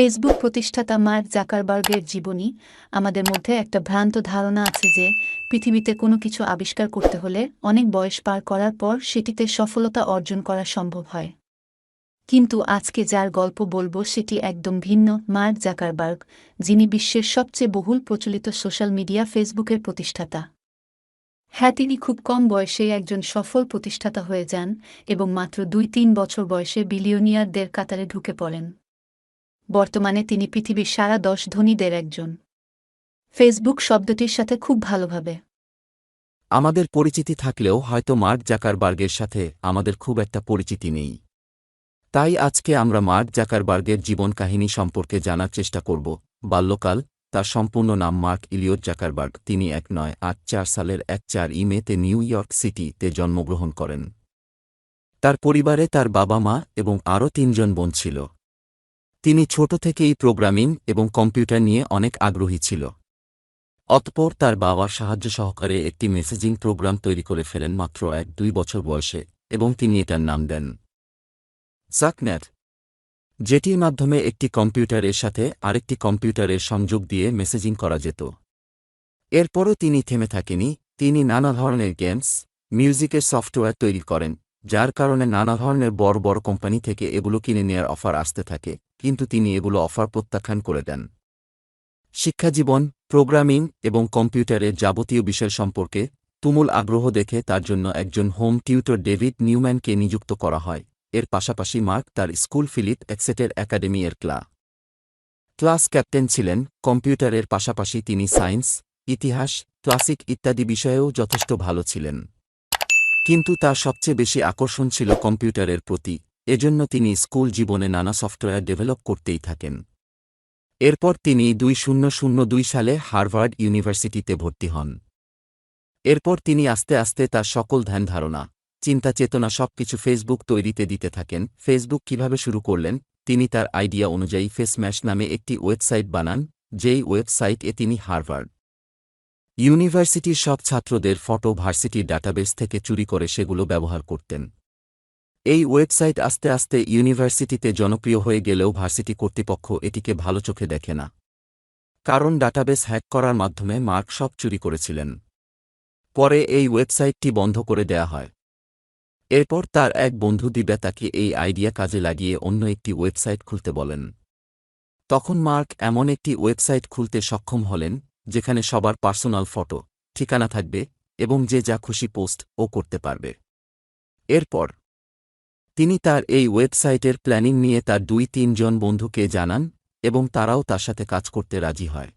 Facebook প্রতিষ্ঠাতা mark জাকারবার্গের জীবনী, আমাদের মধ্যে একটা ভ্রান্ত ধারণা আছে যে পৃথিবীতে কোনো কিছু আবিষ্কার করতে হলে অনেক বয়স পার করার পর সেটিতে সফলতা অর্জন করা সম্ভব হয়। কিন্তু আজকে যার গল্প বলব সেটি একদম ভিন্ন, মার্ক জাকারবার্গ, যিনি বিশ্বের সবচেয়ে বহুল প্রচলিত সোশ্যাল মিডিয়া ফেসবুকের প্রতিষ্ঠাতা। হ্যাঁ তিনি খুব কম বয়সেই একজন সফল প্রতিষ্ঠাতা হয়ে যান এবং মাত্র দুই তিন বছর বয়সে বিলিয়নিয়ারদের কাতারে ঢুকে পড়েন। বর্তমানে তিনি পৃথিবীর সারা দশ ধনীদের একজন। ফেসবুক শব্দটির সাথে খুব ভালোভাবে। আমাদের পরিচিতি থাকলেও হয়তো মার্ক জাকারবার্গের সাথে আমাদের খুব একটা পরিচিতি নেই। তাই আজকে আমরা মার্ক জাকারবার্গের জীবন কাহিনী সম্পর্কে জানার চেষ্টা করব। বাল্যকাল, তার সম্পূর্ণ নাম মার্ক ইলিয়ট জাকারবার্গ। তিনি এক নয় আট চার সালের এক চার ইমেতে নিউ ইয়র্ক সিটিতে জন্মগ্রহণ করেন। তার পরিবারে তার বাবা মা এবং আরও তিনজন বোন ছিল। তিনি ছোট থেকেই প্রোগ্রামিং এবং কম্পিউটার নিয়ে অনেক আগ্রহী ছিল। অতপর তার বাবার সাহায্য সহকারে একটি মেসেজিং প্রোগ্রাম তৈরি করে ফেলেন মাত্র এক দুই বছর বয়সে এবং তিনি এটার নাম দেন সাকনেট যেটির মাধ্যমে একটি কম্পিউটারের সাথে আরেকটি কম্পিউটারের সংযোগ দিয়ে মেসেজিং করা যেত। এরপরও তিনি থেমে থাকেনি, তিনি নানা ধরনের গেমস, মিউজিকের সফটওয়্যার তৈরি করেন, যার কারণে নানা ধরনের বড় বড় কোম্পানি থেকে এগুলো কিনে নেয়ার অফার আসতে থাকে। কিন্তু তিনি এগুলো অফার প্রত্যাখ্যান করে দেন। শিক্ষাজীবন, প্রোগ্রামিং এবং কম্পিউটারের যাবতীয় বিষয় সম্পর্কে তুমুল আগ্রহ দেখে তার জন্য একজন হোম টিউটর ডেভিড নিউম্যানকে নিযুক্ত করা হয়। এর পাশাপাশি মার্ক তার স্কুল ফিলিপ এক্সেটের একাডেমি এর ক্লা ক্লাস ক্যাপ্টেন ছিলেন। কম্পিউটারের পাশাপাশি তিনি সায়েন্স, ইতিহাস, ক্লাসিক ইত্যাদি বিষয়েও যথেষ্ট ভালো ছিলেন। কিন্তু তার সবচেয়ে বেশি আকর্ষণ ছিল কম্পিউটারের প্রতি। এজন্য তিনি স্কুল জীবনে নানা সফটওয়্যার ডেভেলপ করতেই থাকেন। এরপর তিনি দুই শূন্য শূন্য দুই সালে হার্ভার্ড ইউনিভার্সিটিতে ভর্তি হন। এরপর তিনি আস্তে আস্তে তার সকল ধ্যান ধারণা, চিন্তা চেতনা সবকিছু ফেসবুক তৈরিতে দিতে থাকেন। ফেসবুক কীভাবে শুরু করলেন? তিনি তার আইডিয়া অনুযায়ী ফেসম্যাশ নামে একটি ওয়েবসাইট বানান, যেই ওয়েবসাইট তিনি হার্ভার্ড ইউনিভার্সিটির সব ছাত্রদের ফটো ভার্সিটির ডাটাবেস থেকে চুরি করে সেগুলো ব্যবহার করতেন। এই ওয়েবসাইট আস্তে আস্তে ইউনিভার্সিটিতে জনপ্রিয় হয়ে গেলেও ভার্সিটি কর্তৃপক্ষ এটিকে ভালো চোখে দেখে না। কারণ ডাটাবেস হ্যাক করার মাধ্যমে মার্ক সব চুরি করেছিলেন। পরে এই ওয়েবসাইটটি বন্ধ করে দেয়া হয়। এরপর তার এক বন্ধু দিবে তাকে এই আইডিয়া কাজে লাগিয়ে অন্য একটি ওয়েবসাইট খুলতে বলেন। তখন মার্ক এমন একটি ওয়েবসাইট খুলতে সক্ষম হলেন, যেখানে সবার পার্সোনাল ফটো, ঠিকানা থাকবে এবং যে যা খুশি পোস্ট ও করতে পারবে। এরপর তিনি তার এই ওয়েবসাইটের প্ল্যানিং নিয়ে তার দুই তিনজন বন্ধুকে জানান, এবং তারাও তার সাথে কাজ করতে রাজি হয়।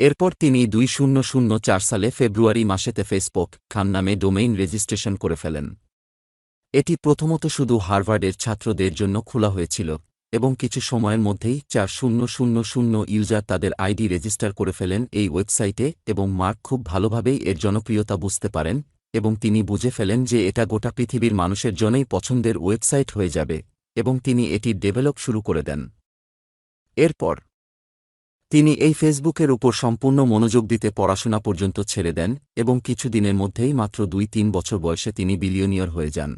এরপর তিনি দুই শূন্য শূন্য চার সালে ফেব্রুয়ারি মাসেতে ফেসবুক খান নামে ডোমেইন রেজিস্ট্রেশন করে ফেলেন। এটি প্রথমত শুধু হার্ভার্ডের ছাত্রদের জন্য খোলা হয়েছিল, এবং কিছু সময়ের মধ্যেই চার শূন্য শূন্য শূন্য ইউজার তাদের আইডি রেজিস্টার করে ফেলেন এই ওয়েবসাইটে, এবং মার্ক খুব ভালোভাবেই এর জনপ্রিয়তা বুঝতে পারেন এবং তিনি বুঝে ফেলেন যে এটা গোটা পৃথিবীর মানুষের জন্যই পছন্দের ওয়েবসাইট হয়ে যাবে, এবং তিনি এটি ডেভেলপ শুরু করে দেন। এরপর, তিনি এই ফেসবুকের উপর সম্পূর্ণ মনোযোগ দিতে পড়াশোনা পর্যন্ত ছেড়ে দেন এবং কিছুদিনের মধ্যেই মাত্র দুই তিন বছর বয়সে তিনি বিলিয়নিয়র হয়ে যান।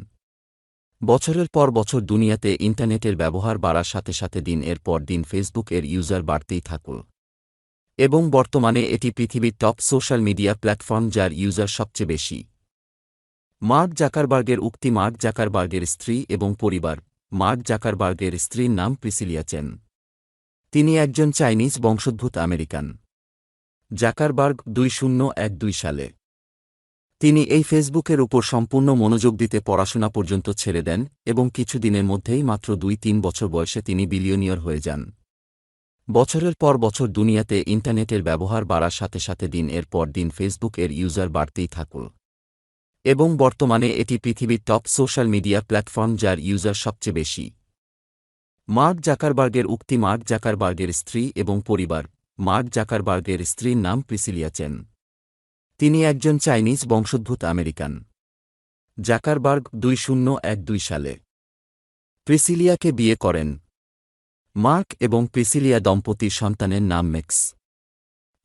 বছরের পর বছর দুনিয়াতে ইন্টারনেটের ব্যবহার বাড়ার সাথে সাথে দিন এর পর দিন ফেসবুক এর ইউজার বাড়তেই থাকল এবং বর্তমানে এটি পৃথিবীর টপ সোশ্যাল মিডিয়া প্ল্যাটফর্ম যার ইউজার সবচেয়ে বেশি। মার্ক জাকারবার্গের উক্তি মার্ক জাকারবার্গের স্ত্রী এবং পরিবার। মার্ক জাকারবার্গের স্ত্রীর নাম প্রিসিলিয়া চেন। তিনি একজন চাইনিজ বংশোদ্ভূত আমেরিকান। জাকারবার্গ দুই শূন্য এক দুই সালে। তিনি এই ফেসবুকের উপর সম্পূর্ণ মনোযোগ দিতে পড়াশোনা পর্যন্ত ছেড়ে দেন এবং কিছুদিনের মধ্যেই মাত্র দুই তিন বছর বয়সে তিনি বিলিয়নিয়র হয়ে যান। বছরের পর বছর দুনিয়াতে ইন্টারনেটের ব্যবহার বাড়ার সাথে সাথে দিন এর পর দিন ফেসবুক এর ইউজার বাড়তেই থাকল এবং বর্তমানে এটি পৃথিবীর টপ সোশ্যাল মিডিয়া প্ল্যাটফর্ম যার ইউজার সবচেয়ে বেশি। মার্ক জাকারবার্গের উক্তি মার্ক জাকারবার্গের স্ত্রী এবং পরিবার। মার্ক জাকারবার্গের স্ত্রীর নাম প্রিসিলিয়া চেন। তিনি একজন চাইনিজ বংশোদ্ভূত আমেরিকান। জাকারবার্গ দুই শূন্য এক দুই সালে প্রিসিলিয়াকে বিয়ে করেন। মার্ক এবং প্রিসিলিয়া দম্পতির সন্তানের নাম মেক্স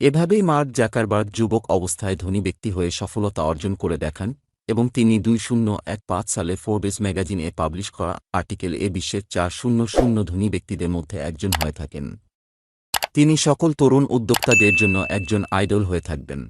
এভাবেই মার্ক জাকারবার্গ যুবক অবস্থায় ধনী ব্যক্তি হয়ে সফলতা অর্জন করে দেখান এবং তিনি দুই শূন্য এক পাঁচ সালে ফোর্বেস ম্যাগাজিনে পাবলিশ করা আর্টিকেল এ বিশ্বের চার শূন্য শূন্য ধনী ব্যক্তিদের মধ্যে একজন হয়ে থাকেন। তিনি সকল তরুণ উদ্যোক্তাদের জন্য একজন আইডল হয়ে থাকবেন।